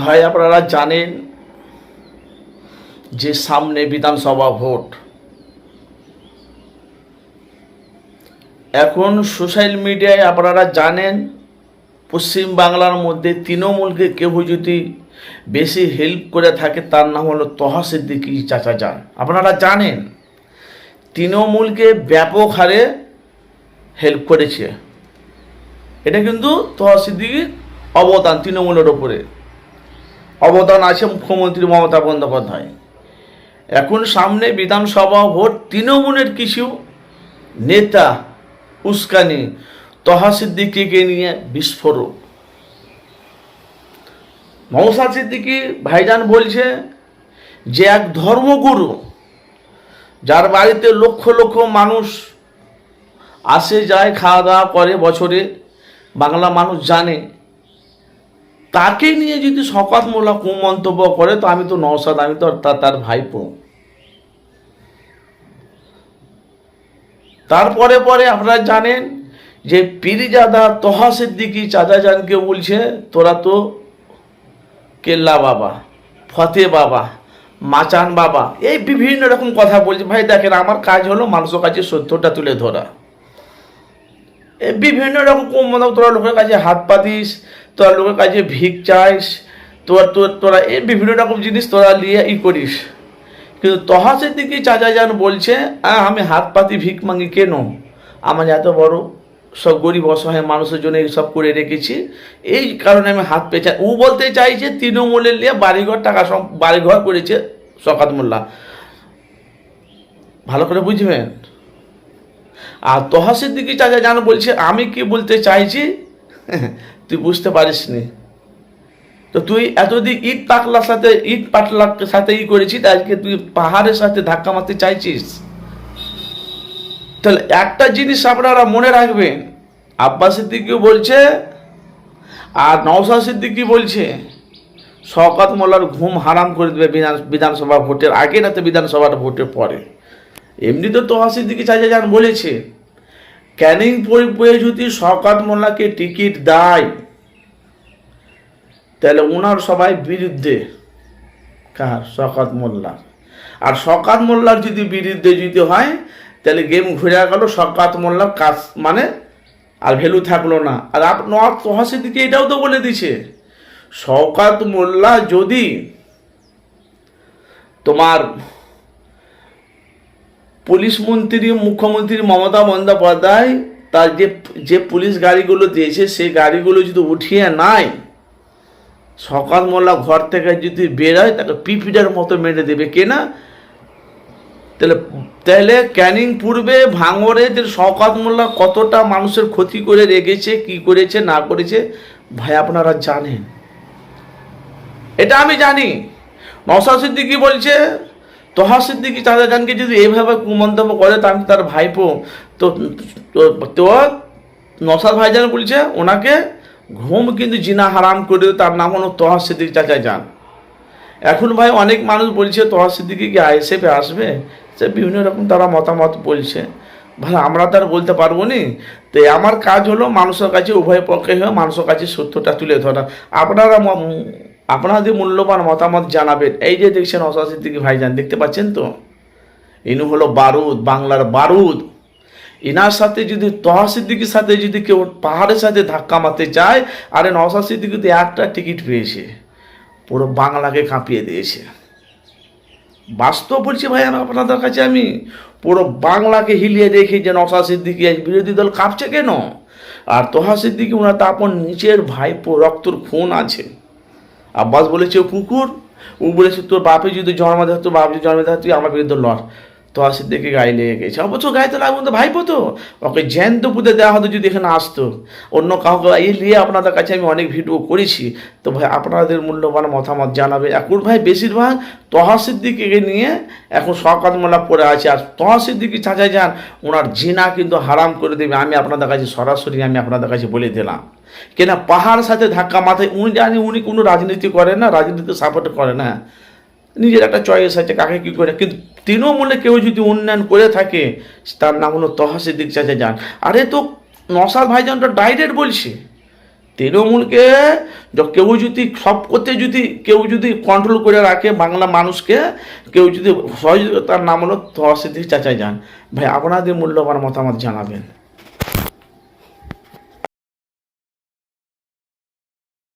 ভাই, আপনারা জানেন যে সামনে বিধানসভা ভোট। এখন সোশ্যাল মিডিয়ায় আপনারা জানেন, পশ্চিম বাংলার মধ্যে তৃণমূলকে কেউ যদি বেশি হেল্প করে থাকে, তার নাম হলো তহা সিদ্দিকি চাচা যান। আপনারা জানেন, তৃণমূলকে ব্যাপক হারে হেল্প করেছে। এটা কিন্তু তহা সিদ্দিকির অবদান তৃণমূলের ওপরে অবদান আছে মুখ্যমন্ত্রী মমতা বন্দ্যোপাধ্যায়। এখন সামনে বিধানসভা ভোট, তৃণমূলের কিছু নেতা উস্কানি তহা সিদ্দিকিকে নিয়ে বিস্ফোরক। মৌসা সিদ্দিকি ভাইজান বলছে যে, এক ধর্মগুরু, যার বাড়িতে লক্ষ লক্ষ মানুষ আসে, যায়, খাওয়া দাওয়া করে বছরে, বাংলা মানুষ জানে তাকে নিয়ে যদি শকাতমূলক কুমন্তব্য করে, তো আমি তো নওসাদ আমি তো তা তার ভাইপো। তারপরে পরে আপনারা জানেন যে পিরিজাদা তহা সিদ্দিকি চাচাজানকে বলছে, তোরা তো কেল্লা বাবা, ফতে বাবা, মাচান বাবা। এই বিভিন্ন রকম কথা বলছে। ভাই, দেখেন, আমার কাজ হলো মানুষের কাছে সত্যটা তুলে ধরা। এই বিভিন্ন রকম মানে তোরা লোকের কাছে হাত পাতিস তোরা লোকের কাছে ভিক চাইস তোর তোর তোরা এই বিভিন্ন রকম জিনিস তোরা নিয়ে ই করিস। কিন্তু তহাসের দিকে চাচা যান বলছে "আহ, আমি হাত পাতি ভিক মাঙ্গি কেন? আমার এত বড় সব গরিব অসহায় মানুষের জন্য এইসব করে রেখেছি। এই কারণে আমি হাত পেঁচা ও বলতে চাইছে তৃণমূলের নিয়ে বাড়িঘর টাকা সব বাড়িঘর করেছে শকাত মোল্লা। ভালো করে বুঝবেন? আর তহাসের দিকে চাচা জান বলছে আমি কি বলতে চাইছি? তুই বুঝতে পারিস নি তো তুই এতদিন ইট পাকলার সাথে, ইট পাটলার সাথে ই করেছিস, আজকে তুই পাহাড়ের সাথে ধাক্কা মারতে চাইছিস? তাহলে একটা জিনিস আপনারা মনে রাখবেন, আব্বাস সিদ্দিকি বলছে আর নওসা সিদ্দিকি বলছে, শওকাত মোল্লার ঘুম হারাম করে দেবে বিধান, বিধানসভা ভোটের আগে, না তো বিধানসভার ভোটের পরে। এমনি তো তোহা সিদ্দিকি চাচা যান বলেছে, ক্যানিং পরিবয়ে যদি শওকাত মোল্লাকে টিকিট দেয়। তাহলে ওনার সবাই বিরুদ্ধে কার? শকাত মোল্লার। আর শকাত মোল্লার যদি বিরুদ্ধে যদি হয়, তাহলে গেম ঘুরে গেল শকাত মোল্লার কাজ মানে আর ভ্যালু থাকল না। আর আপনার তহাসের দিকে এটাও তো বলে দিছে। শওকাত মোল্লা যদি তোমার পুলিশ মন্ত্রী, মুখ্যমন্ত্রী মমতা বন্দ্যোপাধ্যায় তার যে যে পুলিশ গাড়িগুলো দিয়েছে, সেই গাড়িগুলো যদি উঠিয়ে নেয় সকাল মোল্লা ঘর থেকে যদি বেরোয়, তাকে পিপিটার মতো মেরে দেবে। কেনা তাহলে তাহলে ক্যানিং পূর্বে ভাঙরে যে শওকাত মোল্লা কতটা মানুষের ক্ষতি করে রেখেছে, কি করেছে, না করেছে, ভাই আপনারা জানেন। এটা আমি জানি। নসা সিদ্দিকি বলছে তহা সিদ্দিকি চাচা জানকে যদি এইভাবে কুমন্তব্য করে তা আমি তার ভাইপো, তো- তো নসাদ ভাইজান বলছে, ওনাকে ঘুম কিন্তু জিনা হারাম করে তার নাম হলো তহা সিদ্দিক চাচা যান। এখন ভাই অনেক মানুষ বলছে তহা সিদ্দিকি কি আইএসএফে আসবে? সে বিভিন্ন রকম তারা মতামত বলছে। ভাই, আমরা তো আর বলতে পারব নি। তো আমার কাজ হলো মানুষের কাছে উভয় পক্ষে হয়ে মানুষের কাছে সত্যটা তুলে ধরা। আপনারা আপনাদের মূল্যবান মতামত জানাবেন। এই যে দেখছেন অসা ভাইজান, দেখতে পাচ্ছেন তো? ইনু হলো বারুদ, বাংলার বারুদ। ইনার সাথে যদি তহা সিদ্দিকির সাথে যদি কেউ পাহাড়ের সাথে ধাক্কা মারতে চায় আরে নওসা সিদ্দিকি তো একটা টিকিট পেয়েছে, পুরো বাংলাকে কাঁপিয়ে দিয়েছে। বাস্তব বলছি ভাই আপনাদের কাছে আমি, পুরো বাংলাকে হিলিয়ে রেখে যে নওসা সিদ্দিকি বিরোধী দল কাঁপছে কেন? আর তোহা সিদ্দিকি ওনার তো আপন নিজের ভাইপো রক্তর খুন আছে। আব্বাস বলেছে কুকুর, ও বলেছে, তোর বাপে যদি জন্ম দেয়, তোর বাপ যদি জন্ম দেয়, তুই আমার বিরুদ্ধে লড়। তো দেখে গায়ে লেগে গেছে। অবশ্য গায়ে তো লাগবে তো ভাইপো তো। ওকে জ্যান্ত পুঁতে দেওয়া হতো যদি এখানে আসতো। অন্য কাউকে এই নিয়ে আপনাদের কাছে আমি অনেক ভিডিও করেছি। তো ভাই, আপনাদের মূল্যবান মতামত জানাবে। এখন ভাই, বেশিরভাগ তহা সিদ্দিকিকে নিয়ে এখন শকাত মোলা পড়ে আছে। আর তহা সিদ্দিকি চাচাই যান, ওনার জিনা কিন্তু হারাম করে দেবে। আমি আপনাদের কাছে সরাসরি আমি আপনাদের কাছে বলে দিলাম। কেনা? পাহাড় সাথে ধাক্কা মাথায় উনি জানি উনি কোনো রাজনীতি করেন না রাজনীতি সাপোর্ট করে না। নিজের একটা চয়েস আছে কাকে কী করে। কিন্তু তৃণমূলে কেউ যদি উন্নয়ন করে থাকে, তার নাম হলো তহা দিক চাচে যান আরে তো নসাদ ভাইজানটা তো ডাইরেক্ট বলছে। তৃণমূলকে কেউ যদি সব করতে যদি, কেউ যদি কন্ট্রোল করে রাখে বাংলা মানুষকে, কেউ যদি সহযোগিতা তার নাম হলো তহা দিক চাচা যান ভাই, আপনাদের মূল্যবান মতামত জানাবেন।